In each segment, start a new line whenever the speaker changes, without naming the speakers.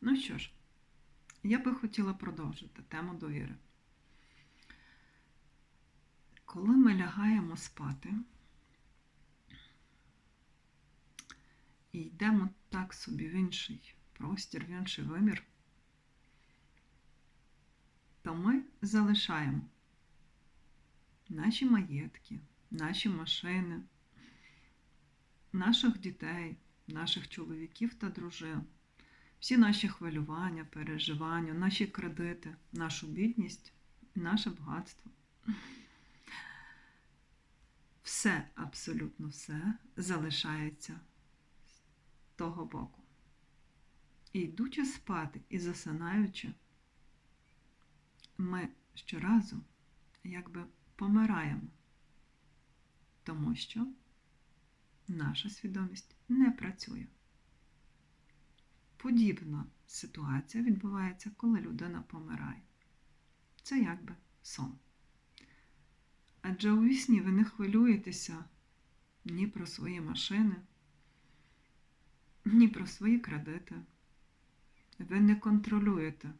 Ну що ж, я би хотіла продовжити тему довіри. Коли ми лягаємо спати і йдемо так собі в інший простір, в інший вимір, то ми залишаємо наші маєтки, наші машини, наших дітей, наших чоловіків та дружин, всі наші хвилювання, переживання, наші кредити, нашу бідність, наше багатство. Все, абсолютно все залишається з того боку. І йдучи спати і засинаючи, ми щоразу якби помираємо, тому що наша свідомість не працює. Подібна ситуація відбувається, коли людина помирає. Це якби сон. Адже у вісні ви не хвилюєтеся ні про свої машини, ні про свої кредити. Ви не контролюєте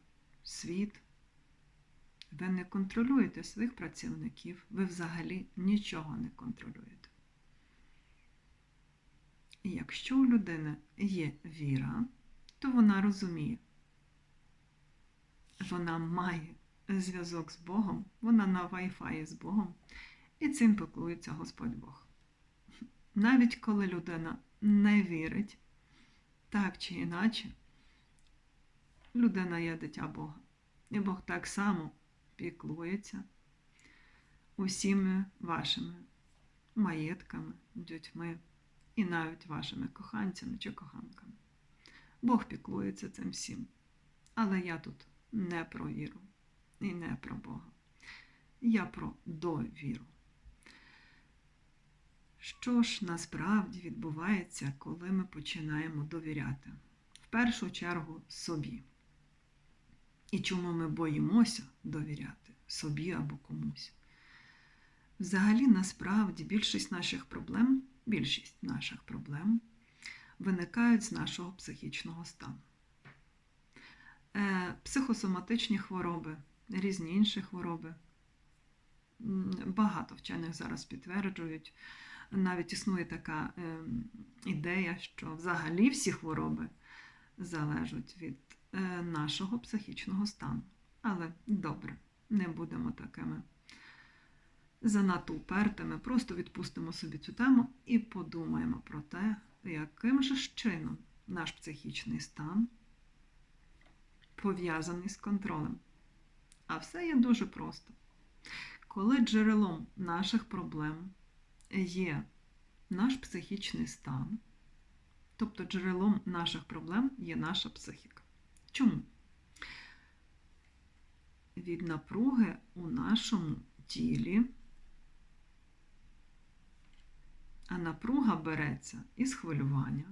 світ, ви не контролюєте своїх працівників, ви взагалі нічого не контролюєте. І якщо у людини є віра, то вона розуміє, вона має зв'язок з Богом, вона на Wi-Fi з Богом, і цим піклується Господь Бог. Навіть коли людина не вірить, так чи іначе, людина є дитя Бога. І Бог так само піклується усіми вашими маєтками, дітьми і навіть вашими коханцями чи коханками. Бог піклується цим всім. Але я тут не про віру і не про Бога. Я про довіру. Що ж насправді відбувається, коли ми починаємо довіряти? В першу чергу собі. І чому ми боїмося довіряти собі або комусь? Взагалі, насправді, більшість наших проблем, більшість наших проблем виникають з нашого психічного стану. Е, Психосоматичні хвороби, різні інші хвороби. Багато вчених зараз підтверджують. Навіть існує така е, ідея, що взагалі всі хвороби залежать від е, нашого психічного стану. Але добре, не будемо такими занадто упертими, просто відпустимо собі цю тему і подумаємо про те, яким же чином наш психічний стан пов'язаний з контролем. А все є дуже просто. Коли джерелом наших проблем є наш психічний стан, тобто джерелом наших проблем є наша психіка. Чому? Від напруги у нашому тілі, напруга береться із хвилювання.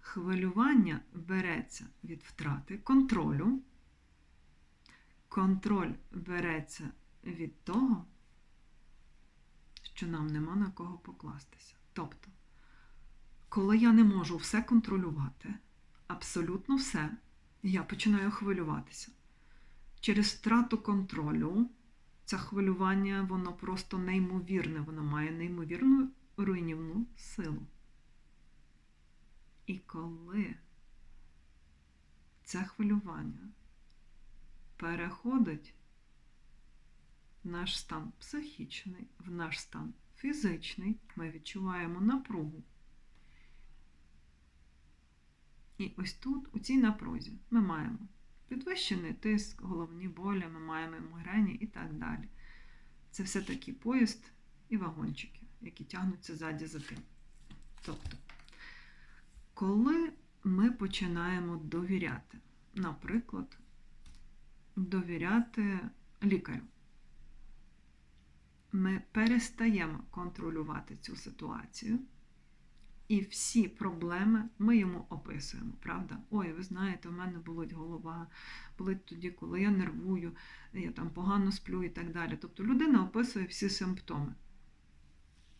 Хвилювання береться від втрати контролю. Контроль береться від того, що нам нема на кого покластися. Тобто, коли я не можу все контролювати, абсолютно все, я починаю хвилюватися. Через втрату контролю це хвилювання, воно просто неймовірне, воно має неймовірну руйнівну силу. І коли це хвилювання переходить в наш стан психічний, в наш стан фізичний, ми відчуваємо напругу. І ось тут, у цій напрузі, ми маємо підвищений тиск, головні болі, ми маємо мигрені і так далі. Це все таки поїзд і вагончики, які тягнуться ззаді за тим. Тобто, коли ми починаємо довіряти, наприклад, довіряти лікарю, ми перестаємо контролювати цю ситуацію. І всі проблеми ми йому описуємо, правда? Ой, ви знаєте, у мене болить голова, болить тоді, коли я нервую, я там погано сплю і так далі. Тобто людина описує всі симптоми,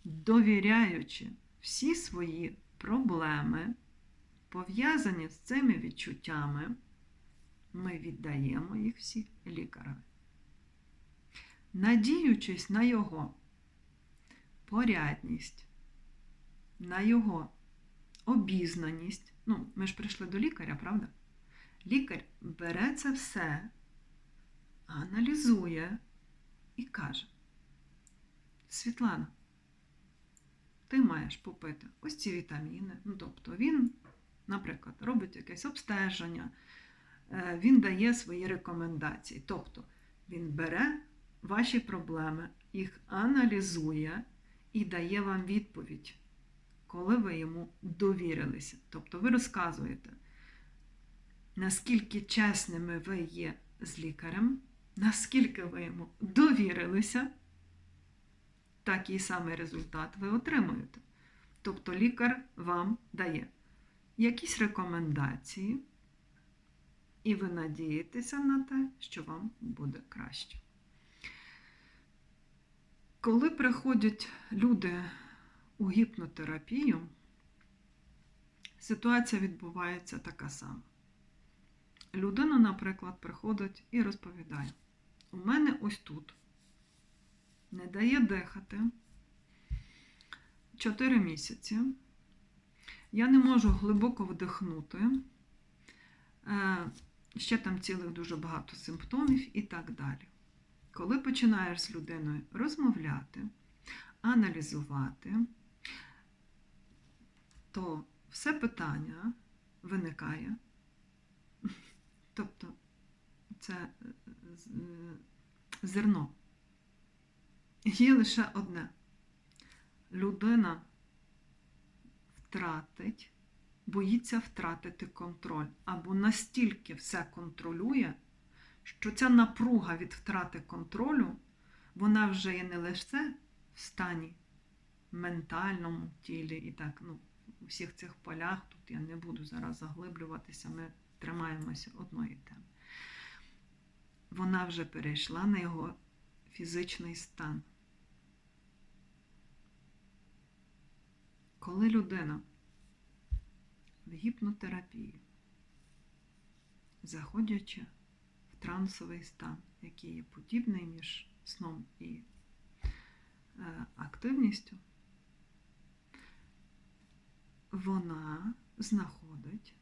довіряючи всі свої проблеми пов'язані з цими відчуттями, ми віддаємо їх всі лікареві. Надіючись на його порядність, на його обізнаність. Ну, ми ж прийшли до лікаря, правда? Лікар бере це все, аналізує і каже: Світлана, ти маєш попити ось ці вітаміни. Ну, тобто він, наприклад, робить якесь обстеження, е, він дає свої рекомендації. Тобто він бере ваші проблеми, їх аналізує і дає вам відповідь, коли ви йому довірилися. Тобто ви розказуєте, наскільки чесними ви є з лікарем, наскільки ви йому довірилися, такий самий результат ви отримуєте. Тобто лікар вам дає якісь рекомендації, і ви надієтеся на те, що вам буде краще. Коли приходять люди у гіпнотерапію, ситуація відбувається така сама. Людина, наприклад, приходить і розповідає: у мене ось тут не дає дихати 4 місяці. Я не можу глибоко вдихнути. Е, Ще там цілих дуже багато симптомів і так далі. Коли починаєш з людиною розмовляти, аналізувати, то все питання виникає. Тобто це з- е, зерно. Є лише одне. Людина втратить, боїться втратити контроль або настільки все контролює, що ця напруга від втрати контролю, вона вже є не лише в стані ментальному тілі і так, ну, у всіх цих полях, тут я не буду зараз заглиблюватися, ми тримаємося одної теми. Вона вже перейшла на його фізичний стан. Коли людина в гіпнотерапії, заходячи в трансовий стан, який є подібний між сном і е, активністю, вона знаходить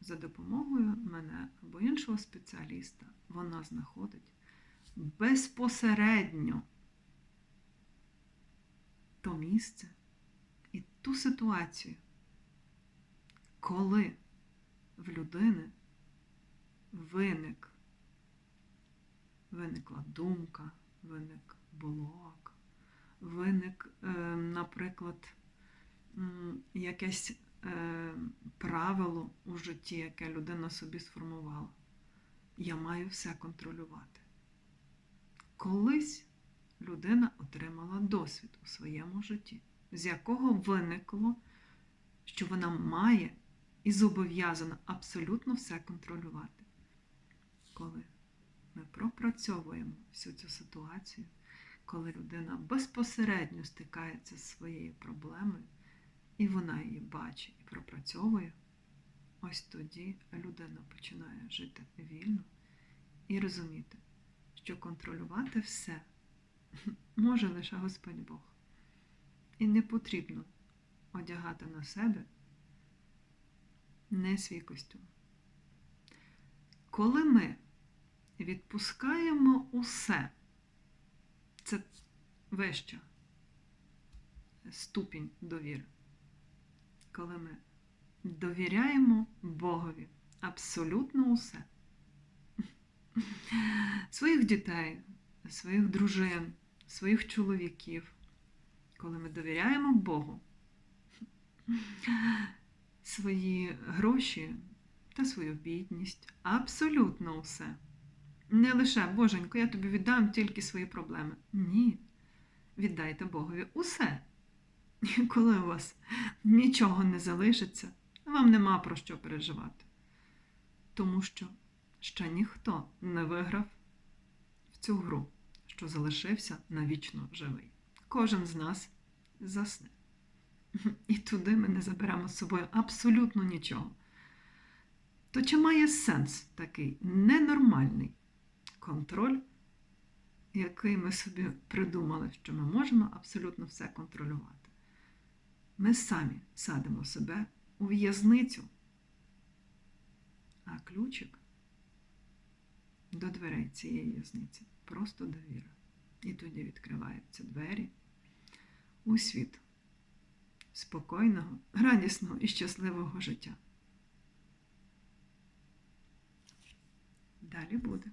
за допомогою мене або іншого спеціаліста, вона знаходить безпосередньо то місце і ту ситуацію, коли в людини виник, виникла думка, виник блок, виник, е, наприклад, якесь е, правило у житті, яке людина собі сформувала. Я маю все контролювати. Колись людина отримала досвід у своєму житті, з якого виникло, що вона має і зобов'язана абсолютно все контролювати. Коли ми пропрацьовуємо всю цю ситуацію, коли людина безпосередньо стикається з своєю проблемою, і вона її бачить і пропрацьовує, ось тоді людина починає жити вільно і розуміти, що контролювати все може лише Господь Бог. І не потрібно одягати на себе не свій костюм. Коли ми відпускаємо усе, це вища ступінь довіри. Коли ми довіряємо Богові абсолютно усе. Своїх дітей, своїх дружин, своїх чоловіків, коли ми довіряємо Богу, свої гроші та свою бідність, абсолютно усе. Не лише, Боженько, я тобі віддам тільки свої проблеми. Ні. Віддайте Богові усе. Коли у вас нічого не залишиться, вам нема про що переживати. Тому що ще ніхто не виграв в цю гру, що залишився навічно живий. Кожен з нас засне. і туди ми не заберемо з собою абсолютно нічого. То чи має сенс такий ненормальний контроль, який ми собі придумали, що ми можемо абсолютно все контролювати? Ми самі садимо себе у в'язницю, а ключик до дверей цієї в'язниці просто довіра. І тоді відкриваються двері у світ спокійного, радісного і щасливого життя. Далі буде.